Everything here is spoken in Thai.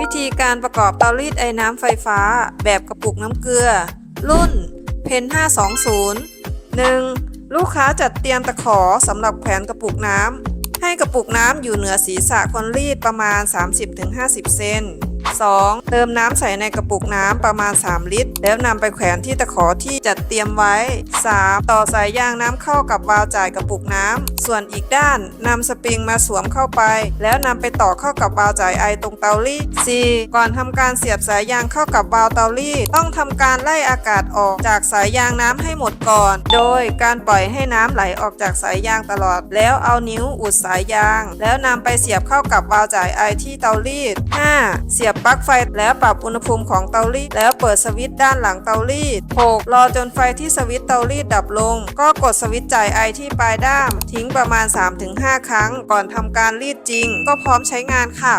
วิธีการประกอบเตารีดไอ้น้ำไฟฟ้า แบบกระปุกน้ำเกลือ รุ่นเพน520 1. ลูกค้าจัดเตรียมตะขอสำหรับแขวนกระปุกน้ำให้กระปุกน้ำอยู่เหนือศีรษะคนรีดประมาณ 30-50 เซน 2. เติมน้ำใส่ในกระปุกน้ำประมาณ 3 ลิตร แล้วนำไปแขวนที่ตะขอที่จัดเตรียมไว้ 3. ต่อสายยางน้ำเข้ากับวาล์วจ่ายกระปุกน้ำ ส่วนอีกด้านนำสปริงมาสวมเข้าไป แล้วนำไปต่อเข้ากับวาล์วจ่ายไอตรงเตารีด 4. ก่อนทำการเสียบสายยางเข้ากับวาล์วเตารีดต้องทำการไล่อากาศออกจากสายยางน้ำให้หมดก่อน โดยการปล่อยให้น้ำไหลออกจากสายยางตลอด แล้วเอานิ้วอุดสายยาง แล้วนำไปเสียบเข้ากับวาล์วจ่ายไอที่เตารีด 5. เสียบปลั๊กไฟแล้วปรับอุณหภูมิของเตารีดแล้วเปิดสวิตช์ด้านหลังเตารีด 6. รอจนไฟที่สวิตช์เตารีดดับลง ก็กดสวิตช์จ่ายไอที่ปลายด้าม ทิ้งประมาณ 3-5 ครั้ง ก่อนทำการรีดจริง ก็พร้อมใช้งานค่ะ